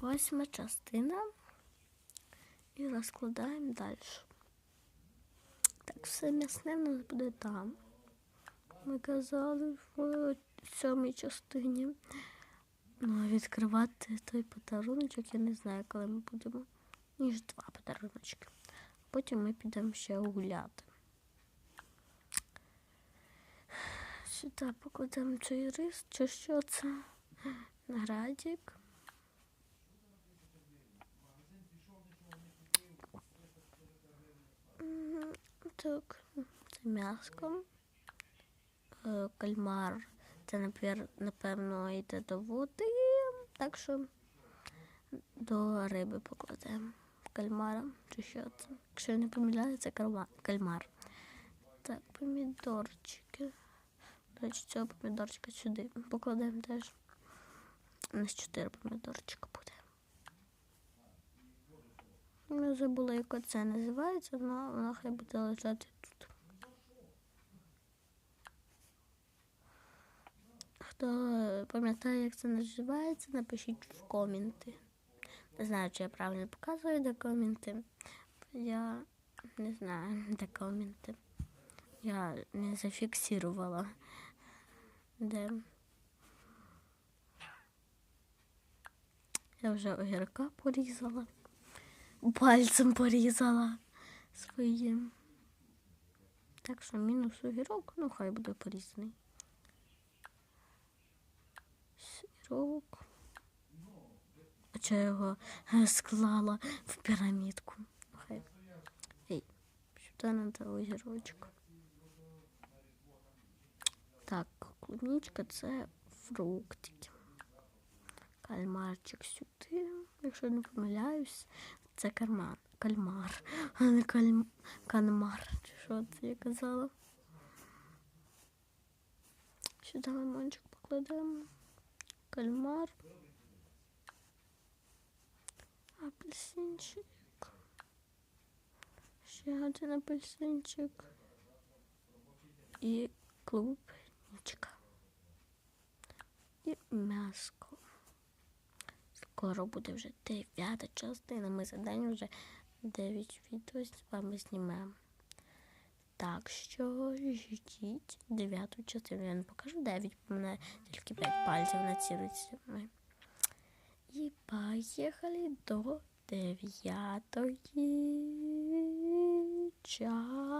восьма частина. І розкладаємо далі. Так, все м'ясне в нас буде там. Ми казали в сьомій частині. Ну, а відкривати той подаруночок, я не знаю, коли ми будемо. Ніж два подаруночки. Потім ми підемо ще гуляти. Сюди покладемо цей рис, чи що це? Градик. Так, це м'яско. Е, Кальмар. Це, напевно, йде до води. Так що до риби покладемо. Кальмара. Чи що це? Якщо я не помиляю, це кальмар. Так, помідорчики. До цього помідорчика сюди покладемо теж. У нас чотири помідорчика Не забула, як це називається, але вона хай буде лежати тут. Хто пам'ятає, як це називається, напишіть в коменти. Не знаю, чи я правильно показую де коменти. Я не знаю, де коменти. Я не зафіксувала. Де. Я вже огірка порізала. Пальцем порізала своїм. Так що мінус огірок, ну хай буде порізаний. Сирок. А чого я його е, склала в пірамідку? Ну, Хай. Ей, сюди надо огірочок. Так, клубничка це фруктики. Кальмарчик сюди. Якщо не помиляюсь, це карман. Кальмар, а не кальм... кальмар. Чи що це я казала? Сюди лимончик покладемо. Кальмар. Апельсинчик. Ще один апельсинчик. І клубничка. І м'яско. Скоро буде вже дев'ята частина. Ми за день вже 9 відео з вами знімаємо. Так що ждіть дев'яту частину. Я не покажу 9, бо мене тільки 5 пальців на руці. І поїхали до дев'ятої частини.